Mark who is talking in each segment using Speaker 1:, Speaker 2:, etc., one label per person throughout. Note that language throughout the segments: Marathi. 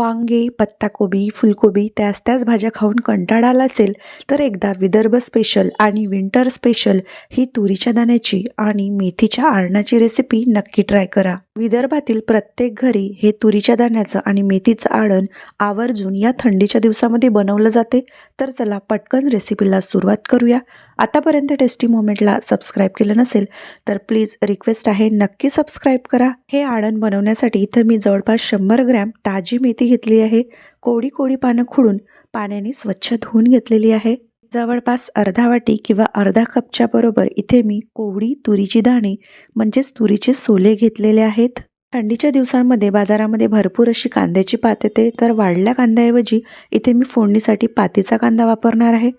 Speaker 1: वांगे पत्ताकोबी फुलकोबी त्याच त्याच भाज्या खाऊन कंटाळा आला असेल तर एकदा विदर्भ स्पेशल आणि विंटर स्पेशल ही तुरीच्या दाण्याची आणि मेथीच्या आळणाची रेसिपी नक्की ट्राय करा. विदर्भातील प्रत्येक घरी हे तुरीच्या दाण्याचं आणि मेथीचं आळण आवर्जून या थंडीच्या दिवसामध्ये बनवलं जाते. तर चला पटकन रेसिपीला सुरुवात करूया. आतापर्यंत टेस्टी मोमेंटला सबस्क्राईब केलं नसेल तर प्लीज रिक्वेस्ट आहे नक्की सबस्क्राईब करा. हे आळण बनवण्यासाठी इथं मी जवळपास शंभर ग्रॅम ताजी मेथी घेतली आहे. कोडी कोडी पानं खुडून पाण्याने स्वच्छ धुवून घेतलेली आहे. जवळपास अर्धा वाटी किंवा अर्धा कपच्या बरोबर इथे मी कोवडी तुरीची दाणे म्हणजेच तुरीचे सोले घेतलेले आहेत. थंडीच्या दिवसांमध्ये बाजारामध्ये भरपूर अशी कांद्याची पात येते तर वाढल्या कांद्याऐवजी इथे मी फोडणीसाठी पातीचा कांदा वापरणार आहे.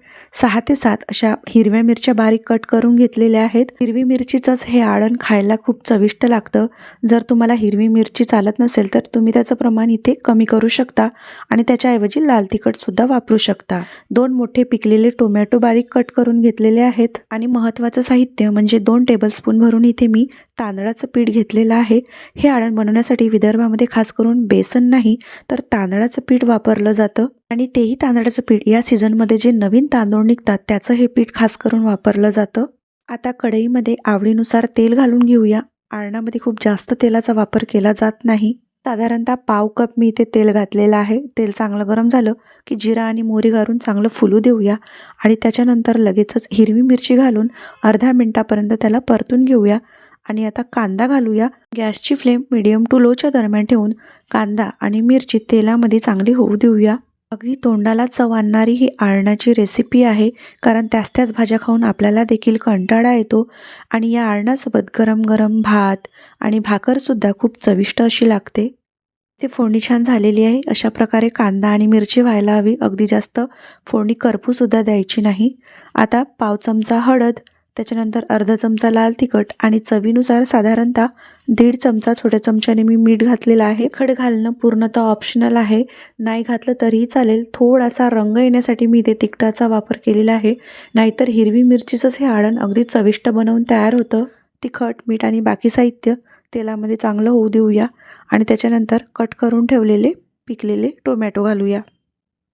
Speaker 1: सहा ते सात अशा हिरव्या मिरच्या बारीक कट करून घेतलेल्या आहेत. हिरवी मिरचीचंच हे आळण खायला खूप चविष्ट लागतं. जर तुम्हाला हिरवी मिरची चालत नसेल तर तुम्ही त्याचं प्रमाण इथे कमी करू शकता आणि त्याच्याऐवजी लाल तिखटसुद्धा वापरू शकता. दोन मोठे पिकलेले टोमॅटो बारीक कट करून घेतलेले आहेत आणि महत्त्वाचं साहित्य म्हणजे दोन टेबलस्पून भरून इथे मी तांदळाचं पीठ घेतलेलं आहे. हे आळण बनवण्यासाठी विदर्भामध्ये खास करून बेसन नाही तर तांदळाचं पीठ वापरलं जातं. आणि तेही तांदळाचं पीठ. या सीझनमध्ये जे नवीन तांदूळ निघतात त्याचं हे पीठ खास करून वापरलं जातं. आता कढईमध्ये आवडीनुसार तेल घालून घेऊया. आळणामध्ये खूप जास्त तेलाचा वापर केला जात नाही. साधारणतः पाव कप मी इथे तेल घातलेलं आहे. तेल चांगलं गरम झालं की जिरा आणि मोहरी घालून चांगलं फुलू देऊया. आणि त्याच्यानंतर लगेचच हिरवी मिरची घालून अर्धा मिनटापर्यंत त्याला परतून घेऊया. आणि आता कांदा घालूया. गॅसची फ्लेम मिडियम टू लोच्या दरम्यान ठेवून कांदा आणि मिरची तेलामध्ये चांगली होऊ देऊया. अगदी तोंडाला चव आणणारी ही आळणाची रेसिपी आहे कारण त्याच त्याच भाज्या खाऊन आपल्याला देखील कंटाळा येतो. आणि या आळणासोबत गरम गरम भात आणि भाकरसुद्धा खूप चविष्ट अशी लागते. ते फोडणी छान झालेली आहे. अशा प्रकारे कांदा आणि मिरची व्हायला हवी. अगदी जास्त फोडणी करपूसुद्धा द्यायची नाही. आता पाव चमचा हळद त्याच्यानंतर अर्धा चमचा लाल तिखट आणि चवीनुसार साधारणतः दीड चमचा छोट्या चमच्याने मी मीठ घातलेलं आहे. खड घालणं पूर्णतः ऑप्शनल आहे. नाही घातलं तरीही चालेल. थोडासा रंग येण्यासाठी मी इथे तिखटाचा वापर केलेला आहे. नाहीतर हिरवी मिरचीचंच हे आळण अगदी चविष्ट बनवून तयार होतं. तिखट मीठ आणि बाकी साहित्य तेलामध्ये चांगलं होऊ देऊया. आणि त्याच्यानंतर कट करून ठेवलेले पिकलेले टोमॅटो घालूया.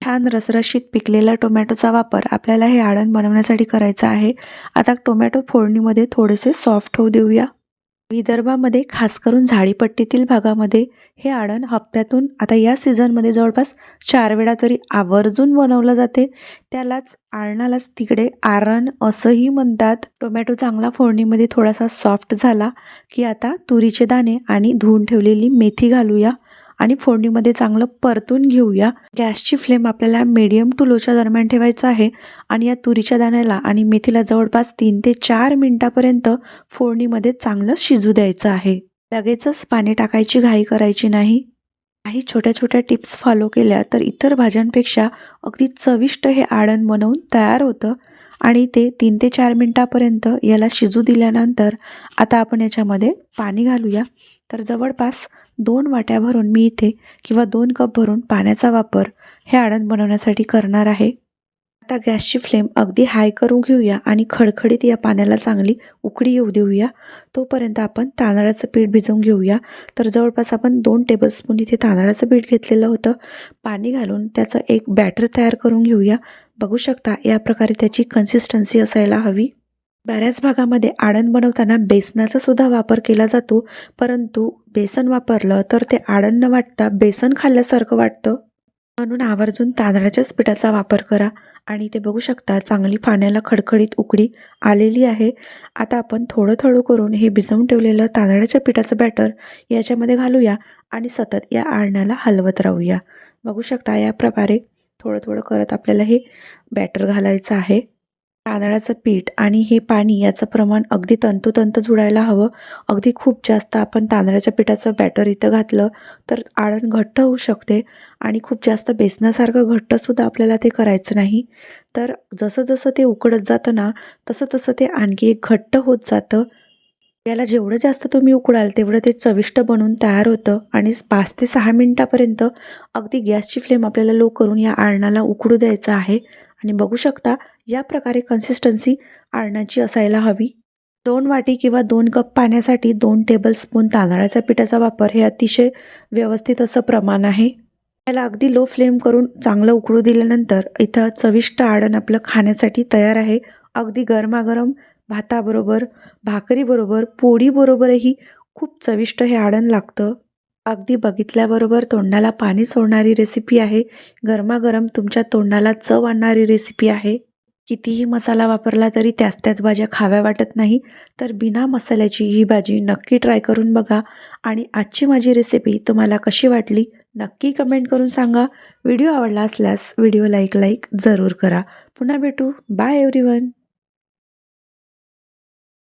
Speaker 1: छान रसरशीत पिकलेला टोमॅटोचा वापर आपल्याला हे आळण बनवण्यासाठी करायचा आहे. आता टोमॅटो फोडणीमध्ये थोडेसे सॉफ्ट होऊ देऊया. विदर्भामध्ये खास करून झाडीपट्टीतील भागामध्ये हे आळण हप्त्यातून आता या सीझनमध्ये जवळपास चार वेळा तरी आवर्जून बनवलं जाते. त्यालाच आळणालाच तिकडे आरण असंही म्हणतात. टोमॅटो चांगला फोडणीमध्ये थोडासा सॉफ्ट झाला की आता तुरीचे दाणे आणि धुवून ठेवलेली मेथी घालूया. आणि फोडणीमध्ये चांगलं परतून घेऊया. गॅसची फ्लेम आपल्याला मीडियम टू लोच्या दरम्यान ठेवायचं आहे आणि या तुरीच्या दाण्याला आणि मेथीला जवळपास तीन ते चार मिनटापर्यंत फोडणीमध्ये चांगलं शिजू द्यायचं आहे. लगेचच पाणी टाकायची घाई करायची नाही. काही छोट्या छोट्या टिप्स फॉलो केल्या तर इतर भाज्यांपेक्षा अगदी चविष्ट हे आळण बनवून तयार होतं आणि ते तीन ते चार मिनटापर्यंत याला शिजू दिल्यानंतर आता आपण याच्यामध्ये पाणी घालूया. तर जवळपास दोन वाट्या भरून मी इथे किंवा दोन कप भरून पाण्याचा वापर हे आळण बनवण्यासाठी करणार आहे. आता गॅसची फ्लेम अगदी हाय करून घेऊया आणि खडखडीत या पाण्याला चांगली उकडी येऊ देऊया. तोपर्यंत आपण तांदळाचं पीठ भिजवून घेऊया. तर जवळपास आपण दोन टेबलस्पून इथे तांदळाचं पीठ घेतलेलं होतं. पाणी घालून त्याचं एक बॅटर तयार करून घेऊया. बघू शकता या प्रकारे त्याची कन्सिस्टन्सी असायला हवी. बऱ्याच भागामध्ये आळण बनवताना बेसनाचा सुद्धा वापर केला जातो परंतु बेसन वापरलं तर ते आळण न वाटता बेसन खाल्ल्यासारखं वाटतं. म्हणून आवर्जून तांदळाच्याच पिठाचा वापर करा आणि ते बघू शकता चांगली पाण्याला खडखडीत उकडी आलेली आहे. आता आपण थोडं थोडं करून हे भिजवून ठेवलेलं तांदळाच्या पिठाचं बॅटर याच्यामध्ये घालूया आणि सतत या आळण्याला हलवत राहूया. बघू शकता या प्रकारे थोडं थोडं करत आपल्याला हे बॅटर घालायचं आहे. तांदळाचं पीठ आणि हे पाणी याचं प्रमाण अगदी तंतोतंत जुळायला हवं. अगदी खूप जास्त आपण तांदळाच्या पिठाचं बॅटर इथं घातलं तर आळण घट्ट होऊ शकते आणि खूप जास्त बेसनासारखं घट्टसुद्धा आपल्याला ते करायचं नाही. तर जसं जसं ते उकडत जातं ना तसं तसं ते आणखी एक घट्ट होत जातं. याला जेवढं जास्त तुम्ही उकडाल तेवढं ते चविष्ट बनून तयार होतं आणि पाच ते सहा मिनटापर्यंत अगदी गॅसची फ्लेम आपल्याला लो करून या आळणाला उकडू द्यायचं आहे. आणि बघू शकता या प्रकारे कन्सिस्टन्सी आळणाची असायला हवी. दोन वाटी किंवा दोन कप पाण्यासाठी दोन टेबलस्पून तांदळाच्या पिठाचा वापर हे अतिशय व्यवस्थित असं प्रमाण आहे. याला अगदी लो फ्लेम करून चांगलं उकळू दिल्यानंतर इथं चविष्ट आडण आपलं खाण्यासाठी तयार आहे. अगदी गरमागरम भाताबरोबर भाकरीबरोबर पोळीबरोबरही खूप चविष्ट हे आडण लागतं. अगदी बघितल्याबरोबर तोंडाला पाणी सोडणारी रेसिपी आहे. गरमागरम तुमच्या तोंडाला चव आणणारी रेसिपी आहे. कितीही मसाला वापरला तरी त्याच त्याच भाज्या खाव्या वाटत नाही. तर बिना मसाल्याची ही भाजी नक्की ट्राय करून बघा. आणि आजची माझी रेसिपी तुम्हाला कशी वाटली नक्की कमेंट करून सांगा. व्हिडिओ आवडला असल्यास व्हिडिओला एक लाईक जरूर करा. पुन्हा भेटू. Bye everyone